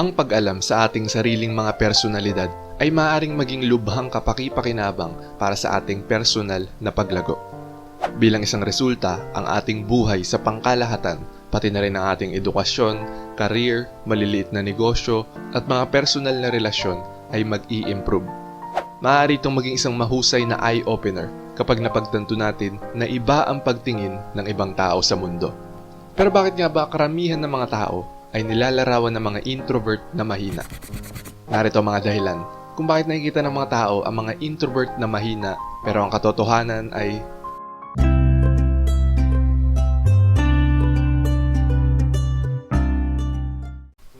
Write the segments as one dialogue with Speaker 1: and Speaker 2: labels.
Speaker 1: Ang pag-alam sa ating sariling mga personalidad ay maaaring maging lubhang kapaki-pakinabang para sa ating personal na paglago. Bilang isang resulta, ang ating buhay sa pangkalahatan, pati na rin ang ating edukasyon, career, maliliit na negosyo, at mga personal na relasyon ay mag-i-improve. Maaari itong maging isang mahusay na eye-opener kapag napagtanto natin na iba ang pagtingin ng ibang tao sa mundo. Pero bakit nga ba karamihan ng mga tao ay nilalarawan ng mga introvert na mahina? Narito ang mga dahilan kung bakit nakikita ng mga tao ang mga introvert na mahina pero ang katotohanan ay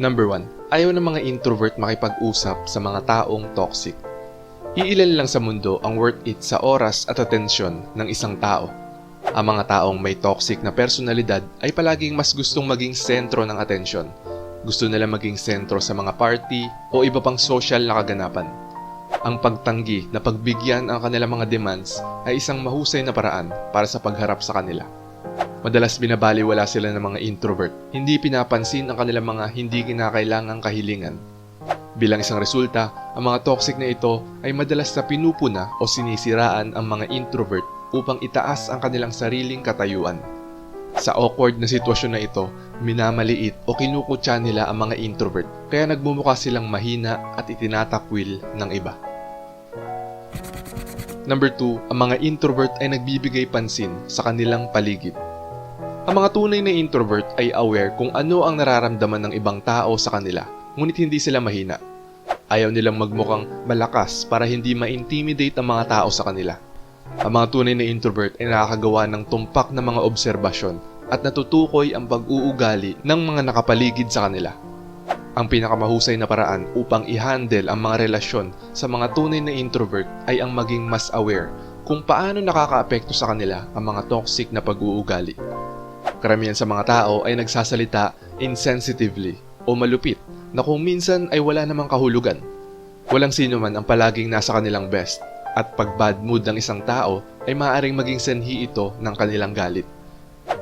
Speaker 1: Number 1. Ayaw ng mga introvert makipag-usap sa mga taong toxic. Iilan lang sa mundo ang worth it sa oras at atensyon ng isang tao. Ang mga taong may toxic na personalidad ay palaging mas gustong maging sentro ng atensyon. Gusto nila maging sentro sa mga party o iba pang social na kaganapan. Ang pagtanggi na pagbigyan ang kanilang mga demands ay isang mahusay na paraan para sa pagharap sa kanila. Madalas binabaliwala sila ng mga introvert. Hindi pinapansin ang kanilang mga hindi kinakailangang kahilingan. Bilang isang resulta, ang mga toxic na ito ay madalas na pinupuna o sinisiraan ang mga introvert upang itaas ang kanilang sariling katayuan. Sa awkward na sitwasyon na ito, minamaliit o kinukutya nila ang mga introvert kaya nagmumukha silang mahina at itinatakwil ng iba. Number 2, ang mga introvert ay nagbibigay pansin sa kanilang paligid. Ang mga tunay na introvert ay aware kung ano ang nararamdaman ng ibang tao sa kanila, ngunit hindi sila mahina. Ayaw nilang magmukhang malakas para hindi ma-intimidate ang mga tao sa kanila. Ang mga tunay na introvert ay nakakagawa ng tumpak na mga obserbasyon at natutukoy ang pag-uugali ng mga nakapaligid sa kanila. Ang pinakamahusay na paraan upang i-handle ang mga relasyon sa mga tunay na introvert ay ang maging mas aware kung paano nakakaapekto sa kanila ang mga toxic na pag-uugali. Karamihan sa mga tao ay nagsasalita insensitively o malupit na kung minsan ay wala namang kahulugan. Walang sino man ang palaging nasa kanilang best at pag bad mood ng isang tao ay maaaring maging sanhi ito ng kanilang galit.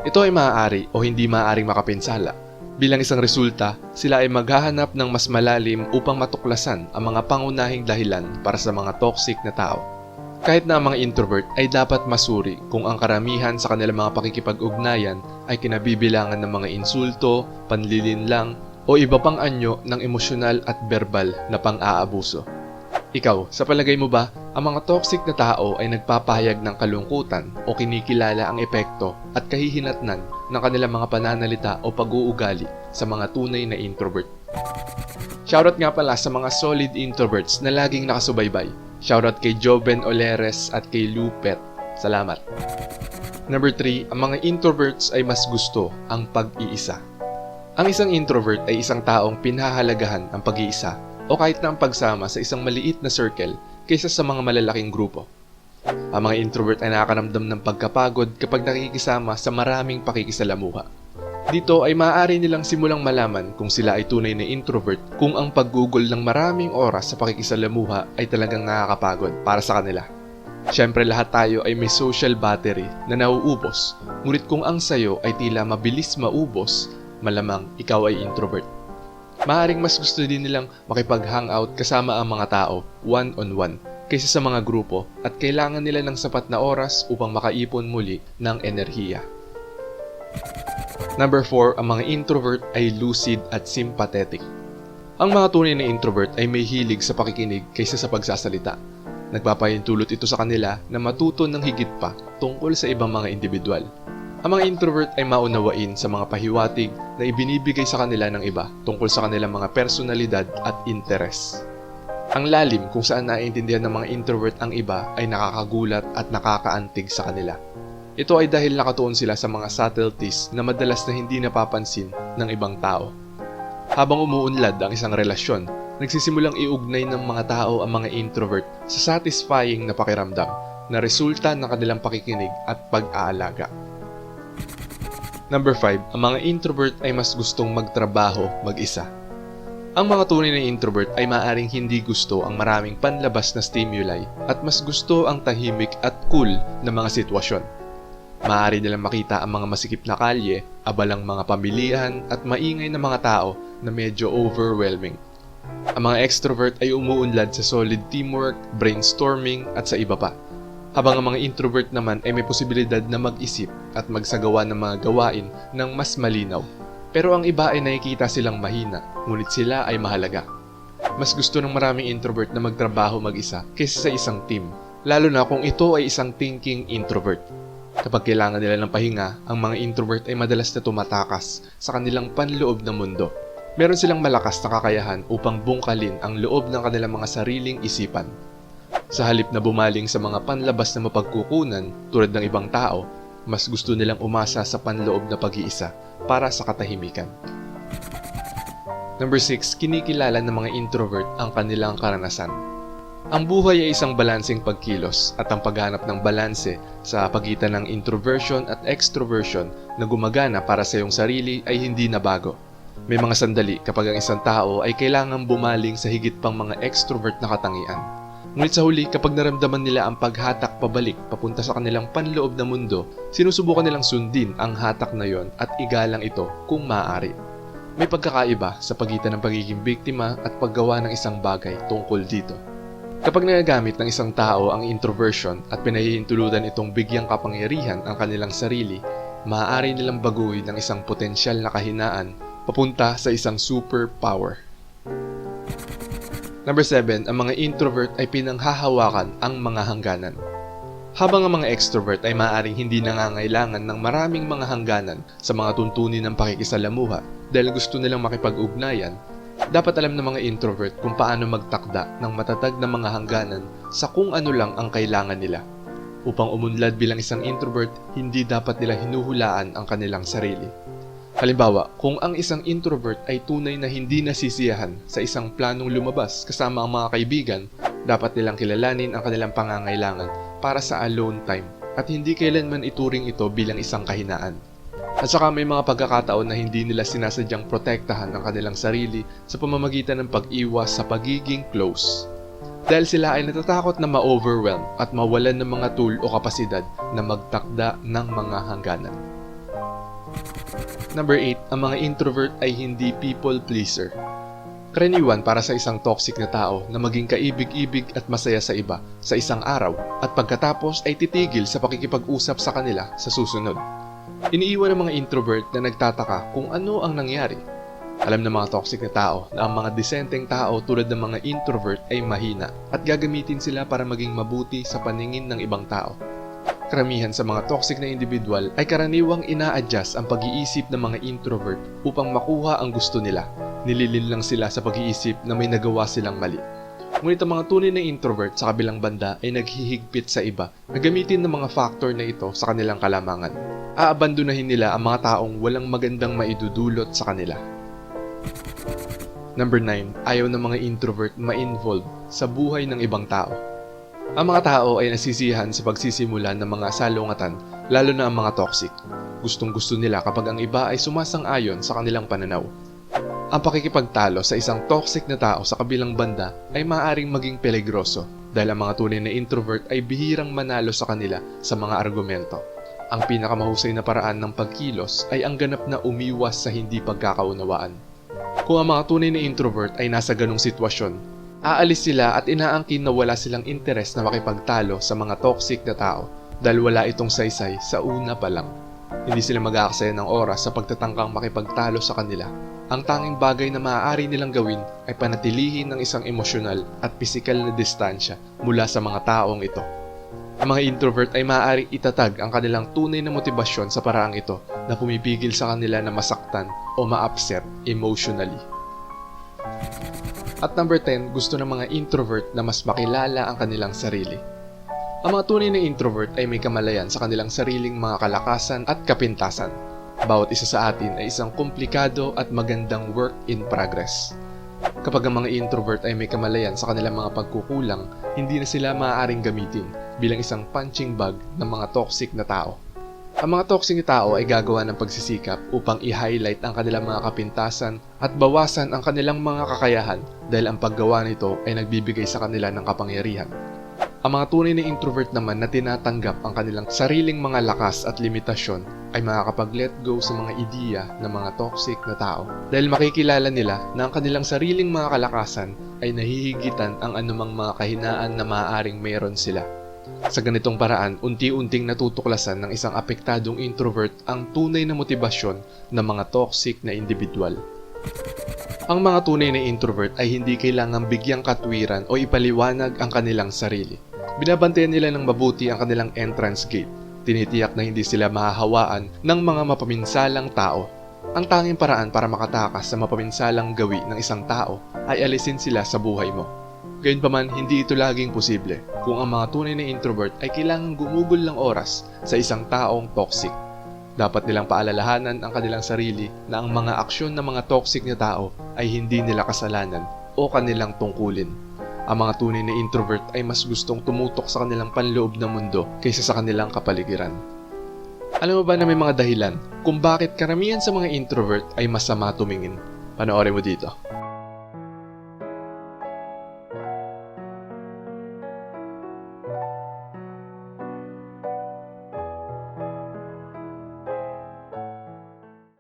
Speaker 1: Ito ay maaari o hindi maaaring makapinsala. Bilang isang resulta, sila ay maghahanap ng mas malalim upang matuklasan ang mga pangunahing dahilan para sa mga toxic na tao. Kahit na ang mga introvert ay dapat masuri kung ang karamihan sa kanilang mga pakikipag-ugnayan ay kinabibilangan ng mga insulto, panlilinlang, o iba pang anyo ng emosyonal at verbal na pang-aabuso. Ikaw, sa palagay mo ba, ang mga toxic na tao ay nagpapahayag ng kalungkutan o kinikilala ang epekto at kahihinatnan ng kanilang mga pananalita o pag-uugali sa mga tunay na introvert? Shoutout nga pala sa mga solid introverts na laging nakasubaybay. Shoutout kay Joven Oleres at kay Lupet. Salamat. Number 3, ang mga introverts ay mas gusto ang pag-iisa. Ang isang introvert ay isang taong pinahalagahan ang pag-iisa o kahit na ang pagsama sa isang maliit na circle kaysa sa mga malalaking grupo. Ang mga introvert ay nakakaramdam ng pagkapagod kapag nakikisama sa maraming pakikisalamuha. Dito ay maaari nilang simulang malaman kung sila ay tunay na introvert kung ang paggugol ng maraming oras sa pakikisalamuha ay talagang nakakapagod para sa kanila. Siyempre lahat tayo ay may social battery na nauubos, ngunit kung ang sayo ay tila mabilis maubos, malamang ikaw ay introvert. Maaring mas gusto din nilang makipag-hangout kasama ang mga tao one-on-one kaysa sa mga grupo at kailangan nila ng sapat na oras upang makaipon muli ng enerhiya. Number 4, ang mga introvert ay lucid at sympathetic. Ang mga tunay na introvert ay may hilig sa pakikinig kaysa sa pagsasalita. Nagpapahintulot ito sa kanila na matuto ng higit pa tungkol sa ibang mga individual. Ang mga introvert ay maunawain sa mga pahiwatig na ibinibigay sa kanila ng iba tungkol sa kanilang mga personalidad at interes. Ang lalim kung saan naiintindihan ng mga introvert ang iba ay nakakagulat at nakakaantig sa kanila. Ito ay dahil nakatuon sila sa mga subtleties na madalas na hindi napapansin ng ibang tao. Habang umuunlad ang isang relasyon, nagsisimulang iugnay ng mga tao ang mga introvert sa satisfying na pakiramdam na resulta ng kanilang pakikinig at pag-aalaga. Number 5, ang mga introvert ay mas gustong magtrabaho mag-isa. Ang mga tunay na introvert ay maaring hindi gusto ang maraming panlabas na stimuli at mas gusto ang tahimik at cool na mga sitwasyon. Maaari nilang makita ang mga masikip na kalye, abalang mga pamilihan at maingay na mga tao na medyo overwhelming. Ang mga extrovert ay umuunlad sa solid teamwork, brainstorming at sa iba pa. Habang ang mga introvert naman ay may posibilidad na mag-isip at magsagawa ng mga gawain ng mas malinaw. Pero ang iba ay nakikita silang mahina, ngunit sila ay mahalaga. Mas gusto ng maraming introvert na magtrabaho mag-isa kaysa sa isang team, lalo na kung ito ay isang thinking introvert. Kapag kailangan nila ng pahinga, ang mga introvert ay madalas na tumatakas sa kanilang panloob na mundo. Meron silang malakas na kakayahan upang bungkalin ang loob ng kanilang mga sariling isipan. Sa halip na bumaling sa mga panlabas na mapagkukunan tulad ng ibang tao, mas gusto nilang umasa sa panloob na pag-iisa para sa katahimikan. Number 6, kinikilala ng mga introvert ang kanilang karanasan. Ang buhay ay isang balanseng pagkilos at ang paghanap ng balanse sa pagitan ng introversion at extroversion na gumagana para sa iyong sarili ay hindi na bago. May mga sandali kapag ang isang tao ay kailangang bumaling sa higit pang mga extrovert na katangian. Ngunit sa huli, kapag naramdaman nila ang paghatak pabalik papunta sa kanilang panloob na mundo, sinusubukan nilang sundin ang hatak na yon at igalang ito kung maaari. May pagkakaiba sa pagitan ng pagiging biktima at paggawa ng isang bagay tungkol dito. Kapag nagagamit ng isang tao ang introversion at pinahihintulutan itong bigyang kapangyarihan ang kanilang sarili, maaari nilang baguhin ng isang potensyal na kahinaan papunta sa isang superpower. Number 7, ang mga introvert ay pinanghahawakan ang mga hangganan. Habang ang mga extrovert ay maaaring hindi nangangailangan ng maraming mga hangganan sa mga tuntunin ng pakikisalamuha dahil gusto nilang makipag-ugnayan, dapat alam ng mga introvert kung paano magtakda ng matatag na mga hangganan sa kung ano lang ang kailangan nila. Upang umunlad bilang isang introvert, hindi dapat nila hinuhulaan ang kanilang sarili. Halimbawa, kung ang isang introvert ay tunay na hindi nasisiyahan sa isang planong lumabas kasama ang mga kaibigan, dapat nilang kilalanin ang kanilang pangangailangan para sa alone time at hindi kailanman ituring ito bilang isang kahinaan. At saka may mga pagkakataon na hindi nila sinasadyang protektahan ang kanilang sarili sa pamamagitan ng pag-iwas sa pagiging close. Dahil sila ay natatakot na ma-overwhelm at mawalan ng mga tool o kapasidad na magtakda ng mga hangganan. Number 8, ang mga introvert ay hindi people pleaser. Karaniwan para sa isang toxic na tao na maging kaibig-ibig at masaya sa iba sa isang araw at pagkatapos ay titigil sa pakikipag-usap sa kanila sa susunod. Iniiwan ng mga introvert na nagtataka kung ano ang nangyari. Alam ng mga toxic na tao na ang mga disenteng tao tulad ng mga introvert ay mahina at gagamitin sila para maging mabuti sa paningin ng ibang tao. Karamihan sa mga toxic na individual ay karaniwang ina-adjust ang pag-iisip ng mga introvert upang makuha ang gusto nila. Nililin lang sila sa pag-iisip na may nagawa silang mali. Ngunit ang mga tunay na introvert sa kabilang banda ay naghihigpit sa iba na gamitin ng mga factor na ito sa kanilang kalamangan. Aabandonahin nila ang mga taong walang magandang maidudulot sa kanila. Number 9, ayaw ng mga introvert ma-involve sa buhay ng ibang tao. Ang mga tao ay nasisihan sa pagsisimula ng mga salungatan, lalo na ang mga toxic. Gustong gusto nila kapag ang iba ay sumasang-ayon sa kanilang pananaw. Ang pakikipagtalo sa isang toxic na tao sa kabilang banda ay maaaring maging peligroso dahil ang mga tunay na introvert ay bihirang manalo sa kanila sa mga argumento. Ang pinakamahusay na paraan ng pagkilos ay ang ganap na umiwas sa hindi pagkakaunawaan. Kung ang mga tunay na introvert ay nasa ganong sitwasyon, aalis sila at inaangkin na wala silang interes na makipagtalo sa mga toxic na tao dahil wala itong saysay sa una pa lang. Hindi sila mag-aaksaya ng oras sa pagtatangkang makipagtalo sa kanila. Ang tanging bagay na maaari nilang gawin ay panatilihin ng isang emosyonal at pisikal na distansya mula sa mga taong ito. Ang mga introvert ay maaaring itatag ang kanilang tunay na motibasyon sa paraang ito na pumipigil sa kanila na masaktan o ma-upset emotionally. At number 10, gusto ng mga introvert na mas makilala ang kanilang sarili. Ang mga tunay na introvert ay may kamalayan sa kanilang sariling mga kalakasan at kapintasan. Bawat isa sa atin ay isang komplikado at magandang work in progress. Kapag ang mga introvert ay may kamalayan sa kanilang mga pagkukulang, hindi na sila maaaring gamitin bilang isang punching bag ng mga toxic na tao. Ang mga toxic na tao ay gagawa ng pagsisikap upang i-highlight ang kanilang mga kapintasan at bawasan ang kanilang mga kakayahan dahil ang paggawa nito ay nagbibigay sa kanila ng kapangyarihan. Ang mga tunay na introvert naman na tinatanggap ang kanilang sariling mga lakas at limitasyon ay makakapag-let go sa mga ideya ng mga toxic na tao dahil makikilala nila na ang kanilang sariling mga kalakasan ay nahihigitan ang anumang mga kahinaan na maaaring meron sila. Sa ganitong paraan, unti-unting natutuklasan ng isang apektadong introvert ang tunay na motibasyon ng mga toxic na individual. Ang mga tunay na introvert ay hindi kailangang bigyang katwiran o ipaliwanag ang kanilang sarili. Binabantayan nila ng mabuti ang kanilang entrance gate. Tinitiyak na hindi sila mahahawaan ng mga mapaminsalang tao. Ang tanging paraan para makatakas sa mapaminsalang gawi ng isang tao ay alisin sila sa buhay mo. Gayunpaman, hindi ito laging posible kung ang mga tunay na introvert ay kailangang gumugol ng oras sa isang taong toxic. Dapat nilang paalalahanan ang kanilang sarili na ang mga aksyon ng mga toxic na tao ay hindi nila kasalanan o kanilang tungkulin. Ang mga tunay na introvert ay mas gustong tumutok sa kanilang panloob na mundo kaysa sa kanilang kapaligiran. Alam mo ba na may mga dahilan kung bakit karamihan sa mga introvert ay masama tumingin? Panoorin mo dito.